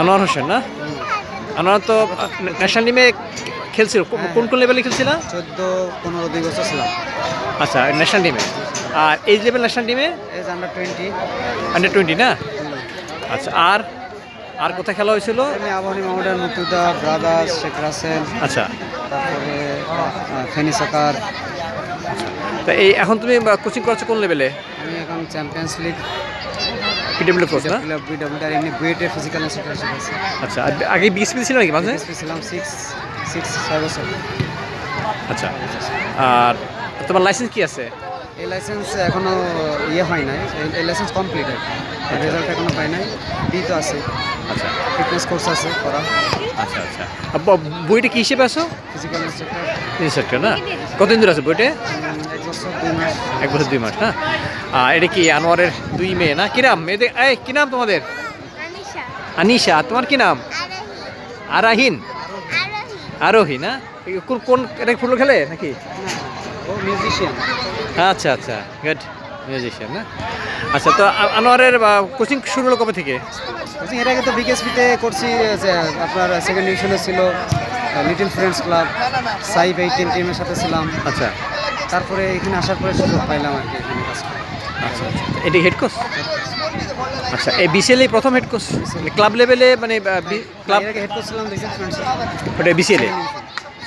আনোয়ার হোসেন না? আনোয়ার তো ন্যাশনাল টিমে খেলছিল। কোন কোন লেভেলে খেলছিল? চোদ্দ পনেরো দুই বছর ছিলাম। আচ্ছা ন্যাশনাল টিমে আর এই লেভেল ন্যাশনাল টিমে আন্ডার টোয়েন্টি আন্ডার টোয়েন্টি না? আচ্ছা আর আর কোথায় খেলা হয়েছিল? এমনি আবাহনী মাহমুদার মুক্তিদা ব্রাদার্স শেখ রাসেল আচ্ছা। তারপরে ফেনি সাকার তা এই এখন তুমি কোচিং করছ কোন লেভেলে আমি এখন চ্যাম্পিয়ন্স লিগ পিডব্লিউ কোচ না? এমনি ফিজিক্যাল ইনস্টিটিউশন আছে। আচ্ছা আর আগে বিএসপি ছিল নাকি মাঝে? এসপি ছিলাম সিক্স সিক্স ছয় বছর। আচ্ছা। আর তোমার লাইসেন্স কি আছে? এই লাইসেন্স এখনও ইয়ে হয় নাই। এই- লাইসেন্স কমপ্লিট আর রেজাল্ট এখনও পাই নাই। বি তো আছে। আচ্ছা। ফিটনেস কোর্স আছে করা। আচ্ছা আচ্ছা। আর বইটা কি হিসেবে আছো? ফিজিক্যাল ইনস্ট্রাক্টর ইনস্ট্রাক্টর না? কতদিন ধরে আছে বইটা? এক বছর দুই মাস। এক বছর দুই মাস না? আর এটা কি আনোয়ারের দুই মেয়ে না? কি নাম? মেয়েদের এই কি নাম তোমাদের? আনিশা। আনিশা তোমার কি নাম? আরোহী আরাহিন। আরোহী না? কোন কোন এটা ফুটবল খেলে নাকি? মিউজিশিয়ান আচ্ছা আচ্ছা গুড মিউজিশিয়ান না? আচ্ছা তো আনোয়ারের কোচিং শুরু হলো কবে থেকে? কোচিং এর আগে তো বিকেএসপিতে করছি আপনার সেকেন্ড ডিভিশনে ছিল লিটল ফ্রেন্ডস ক্লাব সাইভ এইটিন টিমের সাথে ছিলাম। আচ্ছা। তারপরে এখানে আসার পরে সুযোগ পাইলাম আর কি এখানে কাজ আচ্ছা আচ্ছা। এটি হেড কোচ আচ্ছা এই বিসিএল প্রথম হেড কোচ ক্লাব লেভেলে মানে ক্লাব হেড কোচ ছিলাম ওটা বিসিএল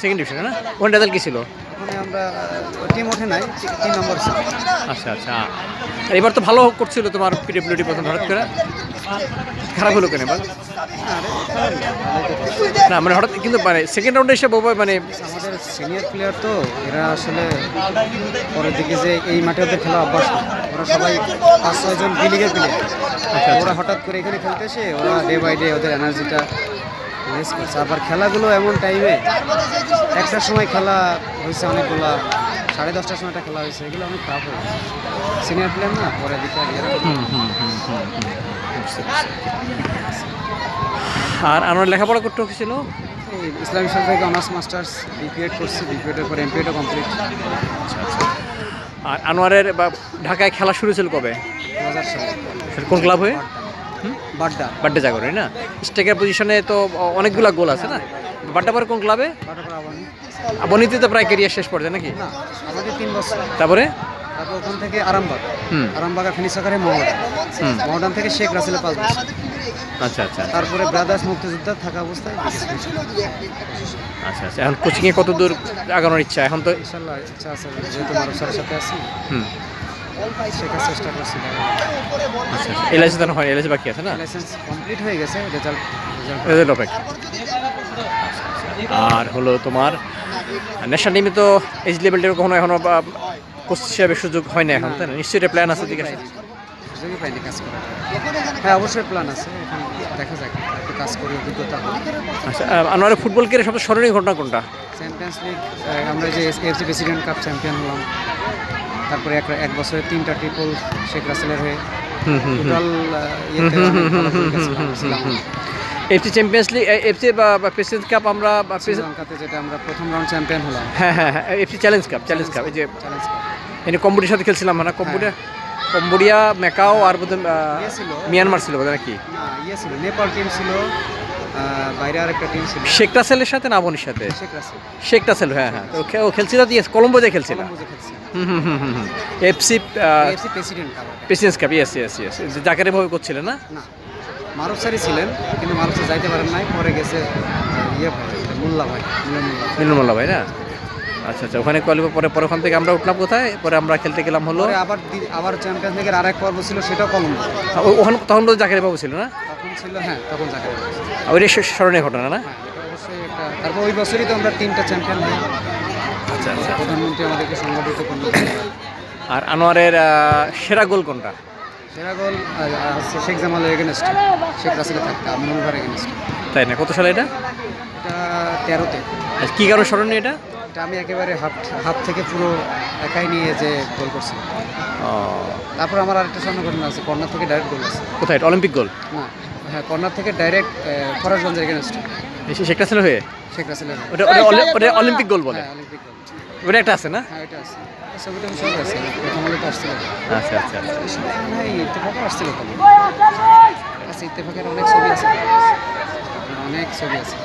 সেকেন্ড ডিভিশনে না? ওখানে রেজাল্ট কি ছিল? ওখানে আমরা টিম ওঠে নাই তিন নম্বর আচ্ছা আচ্ছা। আর এবার তো ভালো করছিল তোমার পিডব্লিউডি প্রথম হঠাৎ করে। খারাপ হলো কেন এবার? না মানে হঠাৎ কিন্তু মানে সেকেন্ড রাউন্ডে এসে বাবা মানে আমাদের সিনিয়র প্লেয়ার তো এরা আসলে পরের দিকে যে এই মাঠে ওদের খেলা অভ্যাস ওরা সবাই পাঁচ ছয়জন বি লিগের প্লেয়ার ওরা হঠাৎ করে এখানে খেলতে এসে ওরা ডে বাই ডে ওদের এনার্জিটা ওয়েস্ট করছে। আবার খেলাগুলো এমন টাইমে একটার সময় খেলা হয়েছে অনেকগুলা সাড়ে দশটার সময় একটা খেলা হয়েছে এগুলো অনেক হয়ে গেছে। সিনিয়র প্লেয়ার না পরে দিকে আর আর আমার লেখাপড়া করতে হয়েছিল? এই ইসলামী সাল থেকে অনার্স মাস্টার্স বিপিএড করছি বিপিএডের পরে এমপিএডও কমপ্লিট আর আনোয়ারের বা ঢাকায় খেলা শুরু ছিল কবে? দু হাজার সালে। কোন ক্লাব হয়ে? বাড্ডা। বাড্ডা জাগরে না? স্ট্রাইকার পজিশনে তো অনেকগুলা গোল আছে না? বাড্ডা পরে কোন ক্লাবে বাড্ডা বনিতে তো প্রায় কেরিয়ার শেষ পড়ছে নাকি? না আমাদের তিন বছর। তারপরে? তারপর ওখান থেকে আরামবাগ। হুম। আরামবাগ আর ফিনিশাকারে মহডান মহডান থেকে শেখ রাসেলের পাঁচ বছর। আচ্ছা আচ্ছা। তারপরে ব্রাদার্স মুক্তিযোদ্ধা থাকা অবস্থায় আচ্ছা আচ্ছা। এখন কোচিংয়ে কত দূর আগানোর ইচ্ছা? এখন তো ইনশাল্লাহ ইচ্ছা আছে। যেহেতু স্যারের সাথে আছি। হুম। শেখার চেষ্টা করছি। এলআইসি তো হয় এলআইসি বাকি আছে না? লাইসেন্স কমপ্লিট হয়ে গেছে রেজাল্ট রেজাল্ট অপেক্ষা আর হলো তোমার ন্যাশনাল টিমে তো এজ লেভেলটা কখনো এখনও কোচ হিসাবে সুযোগ হয় না এখন তাই না? নিশ্চয়ই এটা প্ল্যান আছে ঠিক আছে? সুযোগই পাইনি কাজ করার হ্যাঁ অবশ্যই প্ল্যান আছে এখন দেখা যাক একটু কাজ করি অভিজ্ঞতা আচ্ছা ফুটবল কেরে সবচেয়ে স্মরণীয় ঘটনা কোনটা? চ্যাম্পিয়ন্স লিগ আমরা যে এফসি প্রেসিডেন্ট কাপ চ্যাম্পিয়ন হলাম তারপরে এক এক বছরে তিনটা ট্রিপল শেখ রাসেলের হয়ে total FC champions league FC বা প্রেসিডেন্ট কাপ আমরা শ্রীলঙ্কাতে যেটা আমরা প্রথম রাউন্ড চ্যাম্পিয়ন হলাম। হ্যাঁ হ্যাঁ হ্যাঁ FC challenge cup challenge cup এই যে চ্যালেঞ্জ কাপ এনে কম্বোডিয়ার সাথে খেলছিলাম মানে কম্বোডিয়া কম্বোডিয়া মেকাও আর বোধহয় আহ, ইয়ে ছিল। মিয়ানমার ছিল বোধহয় নাকি? না ইয়ে ছিল নেপাল টিম ছিল। বাইরে আর একটা টিম ছিল। শেখ রাসেলের সাথে না আবনির সাথে? শেখ রাসেল। শেখ রাসেল হ্যাঁ হ্যাঁ। ও খেলছিল খেলছিল? কলম্বোতে খেলছে। হুম হুম হুম হুম হুম। এফসি এফসি প্রেসিডেন্ট কাপ ওটা। কাপ ইয়েস ইয়েস ইয়েস জাকারে ভাবে করছিলেন না? না। মারুফ স্যারই ছিলেন কিন্তু মারুফ স্যার যাইতে পারেন নাই। পরে গেছে ইয়ে মোল্লা ভাই মিলন মোল্লা ভাই না? আচ্ছা আচ্ছা ওখানে কোয়ালিফাই পরে পরে ওখান থেকে আমরা উঠলাম কোথায়? পরে আমরা খেলতে গেলাম হলো? আবার আবার চ্যাম্পিয়ন্স লিগের আরেক পর্ব ছিল সেটাও কলম্বো ওখানে তখন তো জাকারে বাবু ছিল না? ছিল হ্যাঁ তখন জাকারি ওইটা স্মরণীয় ঘটনা না? হ্যাঁ অবশ্যই একটা তারপর ওই বছরই তো আমরা তিনটা চ্যাম্পিয়ন হলাম আচ্ছা আচ্ছা। প্রধানমন্ত্রী আমাদেরকে সংগঠিত আর আনোয়ারের সেরা গোল কোনটা? সেরা গোল শেখ জামালের এগেনস্ট শেখ রাসেলে থাকতে আমিনুল ভার এগেনস্ট তাই না? কত সালে এটা? এটা তেরোতে। আর কি কারণে স্মরণীয় এটা? এটা আমি একেবারে হাফ হাফ থেকে পুরো একাই নিয়ে যে গোল করছি তারপর আমার আরেকটা স্বর্ণ ঘটনা আছে কর্নার থেকে ডাইরেক্ট গোল আছে। কোথায়? অলিম্পিক গোল না। হ্যাঁ কর্নার থেকে ডাইরেক্ট ফরাজগঞ্জের এগেনস্ট শেখ রাসেল হয়ে? শেখ রাসেলের ওটা ওটা অলিম্পিক গোল বলে? হ্যাঁ অলিম্পিক গোল। ওটা একটা আছে না? হ্যাঁ এটা আছে। ছবিটা সব আছে। প্রথম আলোতে আসছিল। আচ্ছা আচ্ছা আচ্ছা। না ইত্তেফাকে আসছিল তো। আচ্ছা ইত্তেফাকের অনেক ছবি আছে। অনেক ছবি আছে।